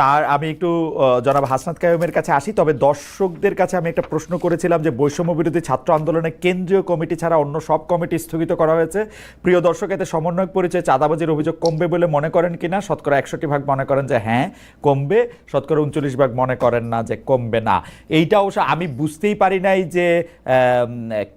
তার, আমি একটু জনাব হাসনাত কায়ুমের কাছে আসি, তবে দর্শকদের কাছে আমি একটা প্রশ্ন করেছিলাম যে বৈষম্য বিরোধী ছাত্র আন্দোলনে কেন্দ্রীয় কমিটি ছাড়া অন্য সব কমিটি স্থগিত করা হয়েছে। প্রিয় দর্শক, এতে সমন্বয়ক পরিচয়, চাঁদাবাজির অভিযোগ কমবে বলে মনে করেন কিনা শতকরা একষট্টি ভাগ মনে করেন যে হ্যাঁ কমবে। শতকরা উনচল্লিশ ভাগ মনে করেন না যে কমবে না। এইটা অবশ্য আমি বুঝতেই পারি নাই যে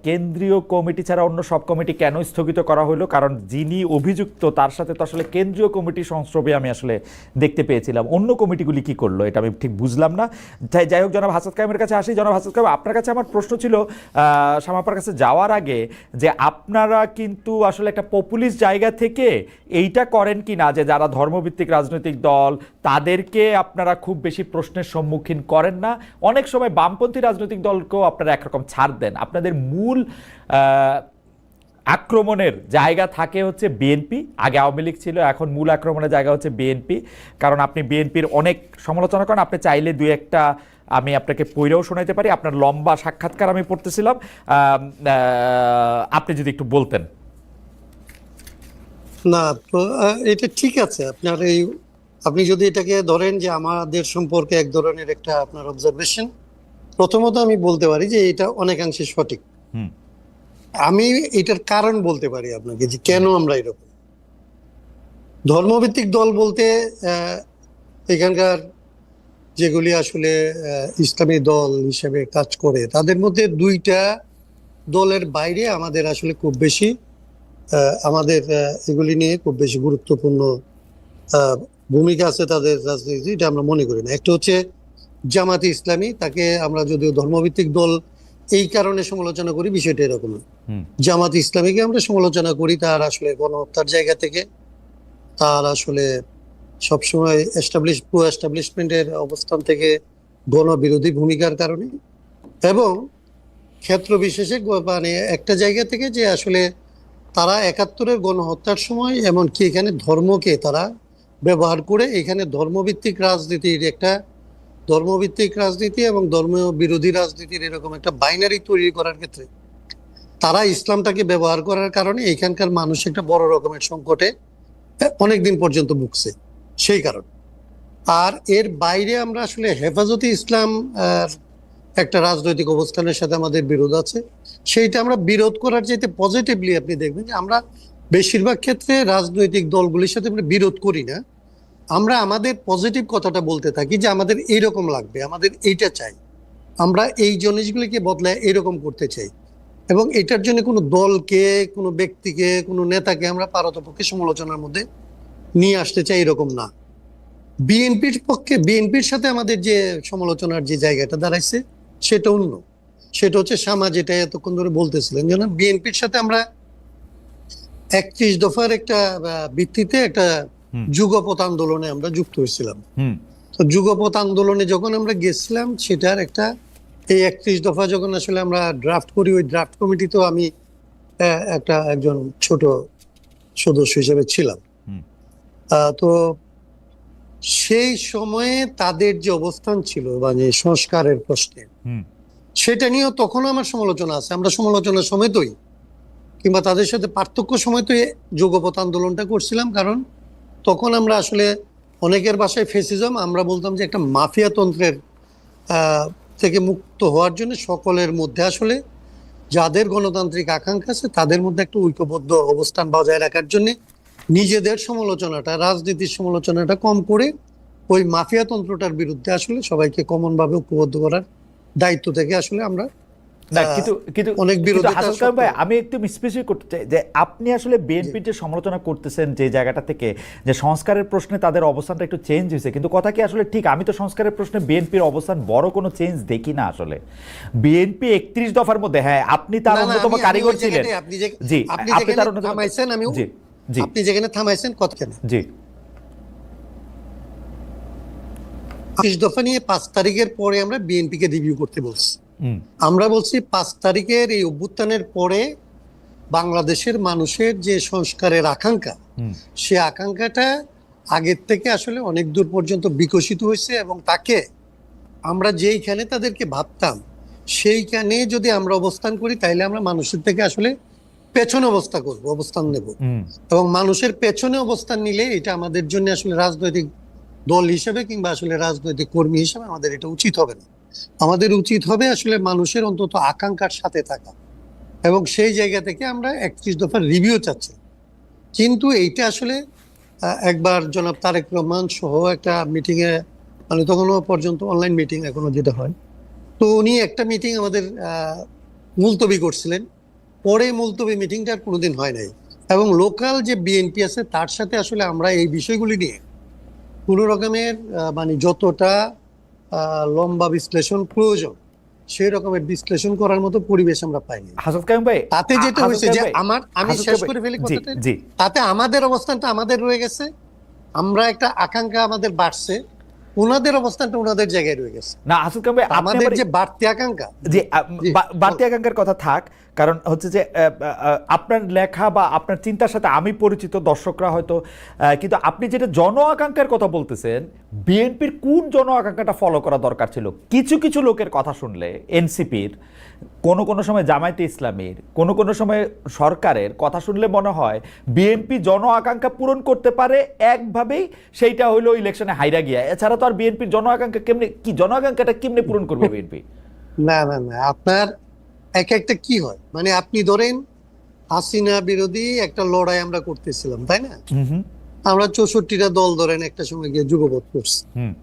কেন্দ্রীয় কমিটি ছাড়া অন্য সব কমিটি কেন স্থগিত করা হলো কারণ যিনি অভিযুক্ত তার সাথে তো আসলে কেন্দ্রীয় কমিটি সংস্রবে আমি আসলে দেখতে পেয়েছিলাম। অন্য কমিটিগুলি কি করল এটা আমি ঠিক বুঝলাম না। যাই যাই হোক জনাব হাসাদ কাইমের কাছে আসি। জনাব হাসাদ কাইম আপনার কাছে আমার প্রশ্ন ছিল আহ, শামাপার কাছে যাওয়ার আগে যে আপনারা কিন্তু আসলে একটা পপুলিস্ট জায়গা থেকে এইটা করেন কি না যে যারা ধর্মভিত্তিক রাজনৈতিক দল তাদেরকে আপনারা খুব বেশি প্রশ্নের সম্মুখীন করেন না। অনেক সময় বামপন্থী রাজনৈতিক দলকেও আপনারা একরকম ছাড় দেন। আপনাদের মূল আক্রমণের জায়গা থাকে হচ্ছে বিএনপি আগে আওয়ামী লীগ ছিল এখন মূল আক্রমণের জায়গা হচ্ছে বিএনপি কারণ আপনি বিএনপির অনেক সমালোচনা করেন আপনি চাইলে দুই একটা আমি আপনাকে পইরেও শোনাইতে পারি আপনার লম্বা সাক্ষাৎকার আমি পড়তেছিলাম। আপনি যদি একটু বলতেন। না এটা ঠিক আছে। আপনার এই আপনি যদি এটাকে ধরেন যে আমাদের সম্পর্কে এক ধরনের একটা আপনার অবজারভেশন প্রথমত আমি বলতে পারি যে এটা অনেকাংশে সঠিক। হুম। আমি এটার কারণ বলতে পারি আপনাকে যে কেন আমরা এরকম? ধর্মভিত্তিক দল বলতে এখানকার যেগুলি আসলে ইসলামী দল হিসেবে কাজ করে, তাদের মধ্যে দুইটা দলের বাইরে আমাদের আসলে খুব বেশি আমাদের এগুলি নিয়ে খুব বেশি গুরুত্বপূর্ণ ভূমিকা আছে তাদের রাজনীতি এটা আমরা মনে করি না। একটা হচ্ছে জামাতে ইসলামী, তাকে আমরা যদিও ধর্মভিত্তিক দল এই কারণে সমালোচনা করি বিষয়টা এরকম। জামাত ইসলামীকে আমরা সমালোচনা করি তার আসলে গণহত্যার জায়গা থেকে। তার আসলে সবসময় এস্টাবলিশ প্রো এস্টাবলিশমেন্টের অবস্থান থেকে গণবিরোধী ভূমিকার কারণে। এবং ক্ষেত্র বিশেষে মানে একটা জায়গা থেকে যে আসলে তারা একাত্তরের গণহত্যার সময় এমনকি এখানে ধর্মকে তারা ব্যবহার করে এখানে ধর্মভিত্তিক রাজনীতির একটা ধর্মভিত্তিক রাজনীতি এবং ধর্ম বিরোধী রাজনীতির এরকম একটা বাইনারি তৈরি করার ক্ষেত্রে তারা ইসলামটাকে ব্যবহার করার কারণে এখানকার মানুষ একটা বড় রকমের সংকটে অনেকদিন পর্যন্ত ভুগছে, সেই কারণ। আর এর বাইরে আমরা আসলে হেফাজতে ইসলাম একটা রাজনৈতিক অবস্থানের সাথে আমাদের বিরোধ আছে। সেইটা আমরা বিরোধ করার চাইতে পজিটিভলি আপনি দেখবেন যে আমরা বেশিরভাগ ক্ষেত্রে রাজনৈতিক দলগুলির সাথে আমরা বিরোধ করি না। আমরা আমাদের পজিটিভ কথাটা বলতে থাকি যে আমাদের এইরকম লাগবে, আমাদের এইটা চাই। আমরা এই জিনিসগুলিকে বদলায় এরকম করতে চাই। এবং এটার জন্য কোনো দলকে, কোনো ব্যক্তিকে, কোনো নেতাকে আমরা পারতপক্ষে সমালোচনার মধ্যে নিয়ে আসতে চাই এরকম না। বিএনপির পক্ষে, বিএনপির সাথে আমাদের যে সমালোচনার যে জায়গাটা দাঁড়াইছে, সেটা অন্য। সেটা হচ্ছে সামা যেটা এতক্ষণ ধরে বলতেছিলেন যেন বিএনপির সাথে আমরা একত্রিশ দফার একটা ভিত্তিতে একটা। যুগপথ আন্দোলনে আমরা যুক্ত হয়েছিলাম। তো যুগপথ আন্দোলনে যখন আমরা গেছিলাম সেটার একটা এই একত্রিশ দফা যখন আসলে আমরা ড্রাফট করি ওই ড্রাফট কমিটিতেও আমি একটা একজন ছোট সদস্য হিসেবে ছিলাম। আহ, তো সেই সময়ে তাদের যে অবস্থান ছিল মানে সংস্কারের প্রশ্নে হুম। সেটা নিয়েও তখনও আমার সমালোচনা আছে। আমরা সমালোচনার সমেতই কিংবা তাদের সাথে পার্থক্য সমেতই যুগপথ আন্দোলনটা করছিলাম কারণ তখন আমরা আসলে অনেকের বাসায় ফেসিজম, আমরা বলতাম যে একটা মাফিয়া তন্ত্রের থেকে মুক্ত হওয়ার জন্য সকলের মধ্যে আসলে যাদের গণতান্ত্রিক আকাঙ্ক্ষা আছে তাদের মধ্যে একটা ঐক্যবদ্ধ অবস্থান বজায় রাখার জন্য নিজেদের সমালোচনাটা, রাজনীতির সমালোচনাটা কম করে ওই মাফিয়া তন্ত্রটার বিরুদ্ধে আসলে সবাইকে কমনভাবে ঐক্যবদ্ধ করার দায়িত্ব থেকে আসলে আমরা না কিন্তু কিন্তু অনেক ভাই আমি একটু স্পেসিফিক করতে চাই যে আপনি আসলে বিএনপির যে সমালোচনা করতেছেন যে জায়গাটা থেকে যে সংস্কারের প্রশ্নে তাদের অবস্থানটা একটু চেঞ্জ হয়েছে। কিন্তু কথা কি আসলে ঠিক? আমি তো সংস্কারের প্রশ্নে বিএনপির অবস্থান বড় কোনো চেঞ্জ দেখি না আসলে। বিএনপি একত্রিশ দফার মধ্যে হ্যাঁ আপনি তার অন্যতম কারিগর ছিলেন। জি আপনি তার অন্যতম আমি জি জি। আপনি যেখানে থামাইছেন কত কেন? জি। ত্রিশ দফা নিয়ে পাঁচ তারিখের পরে আমরা বিএনপি কে রিভিউ করতে বলছি। আমরা বলছি পাঁচ তারিখের এই অভ্যুত্থানের পরে বাংলাদেশের মানুষের যে সংস্কারের আকাঙ্ক্ষা সে আকাঙ্ক্ষাটা আগের থেকে আসলে অনেক দূর পর্যন্ত বিকশিত হয়েছে এবং তাকে আমরা যেইখানে তাদেরকে ভাবতাম সেইখানে যদি আমরা অবস্থান করি তাইলে আমরা মানুষের থেকে আসলে পেছনে অবস্থা করব অবস্থান নেব। এবং মানুষের পেছনে অবস্থান নিলে এটা আমাদের জন্য আসলে রাজনৈতিক দল হিসেবে কিংবা আসলে রাজনৈতিক কর্মী হিসেবে আমাদের এটা উচিত হবে না। আমাদের উচিত হবে আসলে মানুষের অন্তত আকাঙ্ক্ষার সাথে থাকা। এবং সেই জায়গা থেকে আমরা একত্রিশ দফার রিভিউ চাচ্ছি। কিন্তু এইটা আসলে একবার জনাব তারেক রহমান সহ একটা মিটিংয়ে মানে তখনও পর্যন্ত অনলাইন মিটিং এখনও যেটা হয়, তো উনি একটা মিটিং আমাদের মুলতবি করছিলেন। পরে মুলতবি মিটিংটা কোনোদিন হয় নাই। এবং লোকাল যে বিএনপি আছে, তার সাথে আসলে আমরা এই বিষয়গুলি নিয়ে কোনো রকমের মানে যতটা লম্বা বিশ্লেষণ প্রয়োজন। সেই রকমের বিশ্লেষণ করার মতো পরিবেশ আমরা পাইনি। হাসদ কাইম ভাই তাতে যেটা হয়েছে যে আমার আমি শেষ করে ফেলি কথাটা? তাতে আমাদের অবস্থানটা আমাদের রয়ে গেছে। আমরা একটা আকাঙ্ক্ষা আমাদের বাড়ছে। ওনাদের অবস্থানটা ওনাদের জায়গায় রয়ে গেছে। না হাসদ কাইম ভাই আমাদের যে বাড়তি আকাঙ্ক্ষা যে বাড়তি আকাঙ্ক্ষার কথা থাক কারণ হচ্ছে যে আপনার লেখা বা আপনার চিন্তার সাথে আমি পরিচিত দর্শকরা হয়তো কিন্তু আপনি যেটা জন আকাঙ্ক্ষার কথা বলতেছেন, বিএনপির কোন জন আকাঙ্ক্ষাটা ফলো করা দরকার ছিল? কিছু কিছু লোকের কথা শুনলে, এনসিপির, কোনো কোনো সময় জামায়াতে ইসলামীর, কোনো কোনো সময় সরকারের কথা শুনলে মনে হয় বিএনপি জন আকাঙ্ক্ষা পূরণ করতে পারে একভাবেই, সেইটা হলো ইলেকশনে হাইরা গিয়া। এছাড়া তো আর বিএনপির জন আকাঙ্ক্ষা কেমনে, কি জন আকাঙ্ক্ষাটা কেমনে পূরণ করবে বিএনপি? না না না, আপনার এক একটা কি হয়? মানে আপনি ধরেন হাসিনা বিরোধী একটা লড়াই আমরা করতেছিলাম তাই না? আমরা চৌষট্টিটা দল ধরেন একটা সময় গিয়ে যুগপথ করছি। হুম।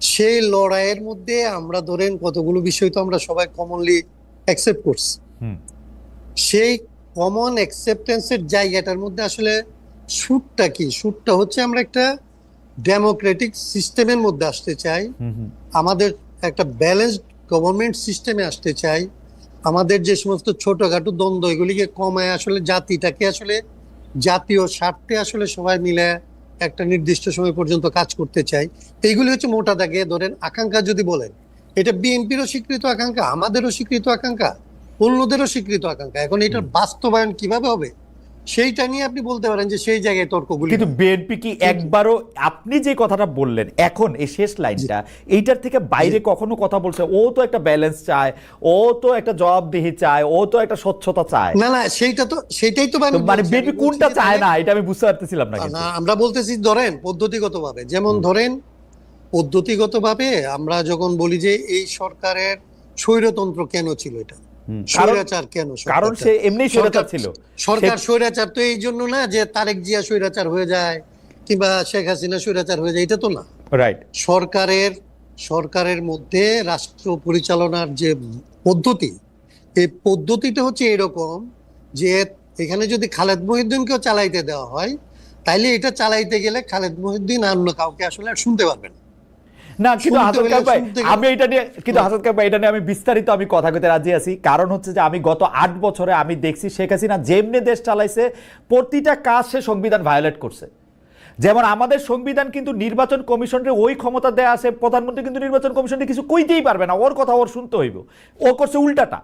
সেই লড়াইয়ের মধ্যে আমরা ধরেন কতগুলো বিষয় তো আমরা সবাই কমনলি অ্যাকসেপ্ট করছি। হুম। সেই কমন অ্যাকসেপ্টেন্সের জায়গাটার মধ্যে আসলে সুটটা কি? সুটটা হচ্ছে আমরা একটা ডেমোক্রেটিক সিস্টেমের মধ্যে আসতে চাই। আমাদের একটা ব্যালেন্সড গভর্নমেন্ট সিস্টেমে আসতে চাই। আমাদের যে সমস্ত ছোটখাটো দ্বন্দ্ব এগুলিকে কমায় আসলে জাতিটাকে আসলে জাতীয় স্বার্থে আসলে সবাই মিলে একটা নির্দিষ্ট সময় পর্যন্ত কাজ করতে চাই এইগুলি হচ্ছে মোটা দাগে। ধরেন আকাঙ্ক্ষা যদি বলেন এটা বিএনপিরও স্বীকৃত আকাঙ্ক্ষা আমাদেরও স্বীকৃত আকাঙ্ক্ষা অন্যদেরও স্বীকৃত আকাঙ্ক্ষা। এখন এটার বাস্তবায়ন কীভাবে হবে? সেইটা নিয়ে আপনি বলতে পারেন যে সেই জায়গায় তর্কগুলি কিন্তু বিএনপি কি একবারও আপনি যে কথাটা বললেন এখন এই শেষ লাইনটা এইটার থেকে বাইরে কখনো কথা বলছে? ও তো একটা ব্যালেন্স চায় ও তো একটা জবাবদিহি চায় ও তো একটা স্বচ্ছতা চায়। না না সেইটা তো সেটাই তো মানে বিএনপি কোনটা চায় না এটা আমি বুঝতে পারতেছিলাম না না, আমরা বলতেছি ধরেন পদ্ধতিগতভাবে। যেমন ধরেন পদ্ধতিগতভাবে আমরা যখন বলি যে এই সরকারের স্বৈরতন্ত্র কেন ছিল এটা? স্বৈরাচার কেন? কারণ সে এমনি স্বৈরাচার ছিল। সরকার স্বৈরাচার তো এই জন্য না যে তারেক জিয়া স্বৈরাচার হয়ে যায় কিংবা শেখ হাসিনা স্বৈরাচার হয়ে যায় এটা তো না। রাইট সরকারের সরকারের মধ্যে রাষ্ট্র পরিচালনার যে পদ্ধতি এই পদ্ধতিটা হচ্ছে এরকম যে এখানে যদি খালেদ মহিউদ্দিনকেও চালাইতে দেওয়া হয় তাইলে এটা চালাইতে গেলে খালেদ মহিউদ্দিন আর অন্য কাউকে আসলে আর শুনতে পারবে না কিন্তু হাসান কাপ ভাই আমি এটা নিয়ে কিন্তু হাসান কাপ ভাই এটা নিয়ে আমি বিস্তারিত আমি কথা কইতে রাজি আছি। কারণ হচ্ছে যে আমি গত আট বছরে আমি দেখছি শেখ হাসিনা যেমনি দেশ চালাইছে প্রতিটা কাজ সে সংবিধান ভায়োলেট করছে। যেমন আমাদের সংবিধান কিন্তু নির্বাচন কমিশনের ওই ক্ষমতা দেয়া আছে প্রধানমন্ত্রী কিন্তু নির্বাচন কমিশনে কিছু কইতেই পারবে না ওর কথা ওর শুনতে হইব। ও করছে উল্টাটা।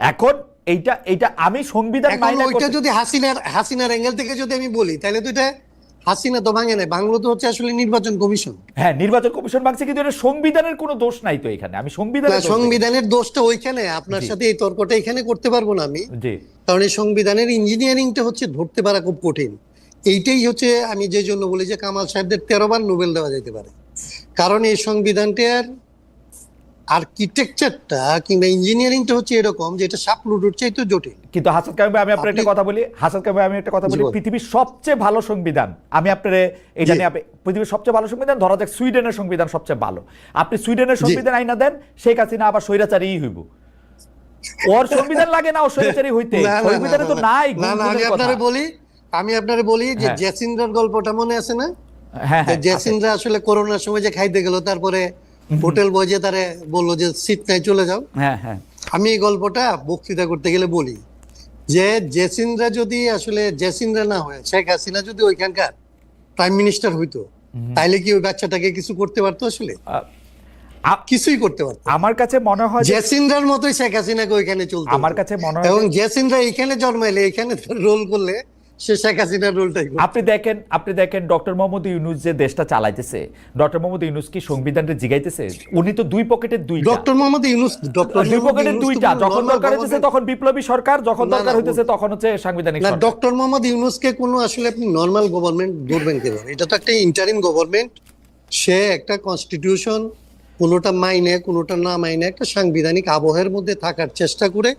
এখন এইটা এইটা আমি সংবিধান যদি হাসিনার হাসিনার অ্যাঙ্গেল থেকে যদি আমি বলি তাহলে তো এটা হাসিনা তো ভাঙে নাই বাংলো তো হচ্ছে আসলে নির্বাচন কমিশন। হ্যাঁ নির্বাচন কমিশন ভাঙছে কিন্তু এটা সংবিধানের কোনো দোষ নাই তো এখানে। আমি সংবিধানের। সংবিধানের দোষটা ওইখানে আপনার সাথে এই তর্কটা এখানে করতে পারব না আমি। জি। কারণ এই সংবিধানের ইঞ্জিনিয়ারিংটা হচ্ছে ধরতে পারা খুব কঠিন। এইটাই হচ্ছে আমি যে জন্য বলি যে কামাল সাহেবদের তেরো বার নোবেল দেওয়া যেতে পারে। কারণ এই সংবিধানটার আর্কিটেকচারটা কিংবা ইঞ্জিনিয়ারিংটা হচ্ছে এরকম যে এটা সাপ লুডুর চাইতে জটিল। কিন্তু হাসান আমি আপনার একটা কথা বলি। হাসান আমি একটা কথা বলি। পৃথিবীর সবচেয়ে ভালো সংবিধান আমি আপনার এটা নিয়ে পৃথিবীর সবচেয়ে ভালো সংবিধান ধরা যাক সুইডেনের সংবিধান সবচেয়ে ভালো। আপনি সুইডেনের সংবিধান আইনা দেন শেখ হাসিনা আবার হইব। ওর সংবিধান লাগে না ও স্বৈরাচারী হইতে। সংবিধানে তো নাই না না আমি আপনারে বলি আমি আপনারে বলি যে হ্যাঁ। জেসিন্দ্রার গল্পটা মনে আছে না? হ্যাঁ হ্যাঁ জেসিন্দ্রা আসলে করোনার সময় যে খাইতে গেল তারপরে হোটেল বয় যে তারে বলল যে সিট নাই চলে যাও। হ্যাঁ হ্যাঁ। আমি এই গল্পটা বক্তৃতা করতে গেলে বলি যে জেসিন্দ্রা যদি আসলে জেসিন্দ্রা না হয় শেখ হাসিনা যদি ওইখানকার প্রাইম মিনিস্টার হইতো তাইলে কি ওই বাচ্চাটাকে কিছু করতে পারতো আসলে? কিছুই করতে পারতো আমার কাছে মনে হয় যে জেসিন্দ্রার মতোই শেখ হাসিনাকে ওইখানে চলতো আমার কাছে মনে হয় এবং জেসিন্দ্রা এখানে জন্মাইলে এখানে রোল করলে সে শেখ হাসিনার রোলটাই আপনি দেখেন আপনি দেখেন ডক্টর মোহাম্মদ ইউনুস যে দেশটা চালাইতেছে ডক্টর মোহাম্মদ ইউনুস কি সংবিধানটা জিগাইতেছে? উনি তো দুই পকেটের দুইটা। ডক্টর মোহাম্মদ ইউনুস ডক্টর দুই পকেটের দুইটা। যখন দরকার হইতেছে তখন বিপ্লবী সরকার যখন দরকার হইতেছে তখন হচ্ছে সাংবিধানিক না সরকার। ডক্টর মোহাম্মদ ইউনুসকে কোনো আসলে আপনি নর্মাল গভর্নমেন্ট ধরবেন কীভাবে? এটা তো একটা ইন্টারিম গভর্নমেন্ট সে একটা কনস্টিটিউশন কোনোটা মাইনে কোনোটা না মাইনে একটা সাংবিধানিক আবহের মধ্যে থাকার চেষ্টা করে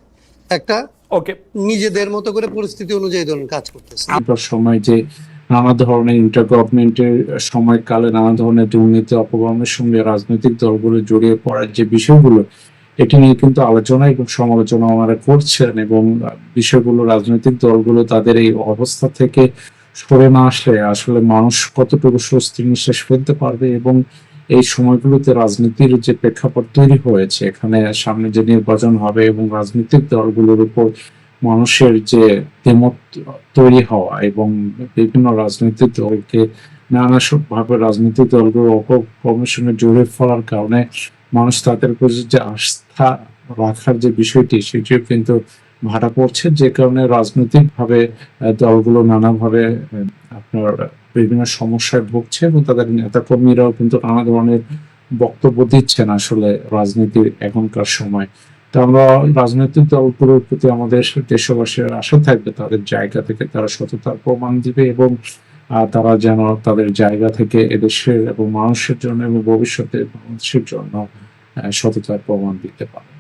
একটা ওকে নিজেদের মতো করে পরিস্থিতি অনুযায়ী ধরুন কাজ করতেছে। আপনার সময় যে নানা ধরনের ইন্টার গভর্নমেন্টের সময়কালে নানা ধরনের দুর্নীতি অপকর্মের সঙ্গে রাজনৈতিক দলগুলো জড়িয়ে পড়ার যে বিষয়গুলো এটি নিয়ে কিন্তু আলোচনা এবং সমালোচনা ওনারা করছেন এবং বিষয়গুলো রাজনৈতিক দলগুলো তাদের এই অবস্থা থেকে সরে না আসলে আসলে মানুষ কতটুকু স্বস্তি নিঃশ্বাস ফেলতে পারবে এবং এই সময়গুলোতে রাজনীতির যে প্রেক্ষাপট তৈরি হয়েছে, এখানে সামনে যে নির্বাচন হবে এবং রাজনৈতিক দলগুলোর উপর মানুষের যে দ্বিমত তৈরি হওয়া এবং বিভিন্ন রাজনৈতিক দলকে নানা ভাবে রাজনৈতিক দলগুলো সঙ্গে জড়িয়ে ফেলার কারণে মানুষ তাদের প্রতি যে আস্থা রাখার যে বিষয়টি, সেটিও কিন্তু ভাটা পড়ছে। যে কারণে রাজনৈতিক ভাবে দলগুলো নানাভাবে আপনার বিভিন্ন সমস্যায় ভুগছে এবং তাদের নেতা কর্মীরাও কিন্তু নানা ধরনের বক্তব্য দিচ্ছেন আসলে রাজনীতির এখনকার সময়। তো আমরা রাজনৈতিক দলগুলোর প্রতি আমাদের দেশবাসীর আশা থাকবে, তাদের জায়গা থেকে তারা সততার প্রমাণ দিবে এবং তারা যেন তাদের জায়গা থেকে এদেশের এবং মানুষের জন্য এবং ভবিষ্যতে মানুষের জন্য সততার প্রমাণ দিতে পারে।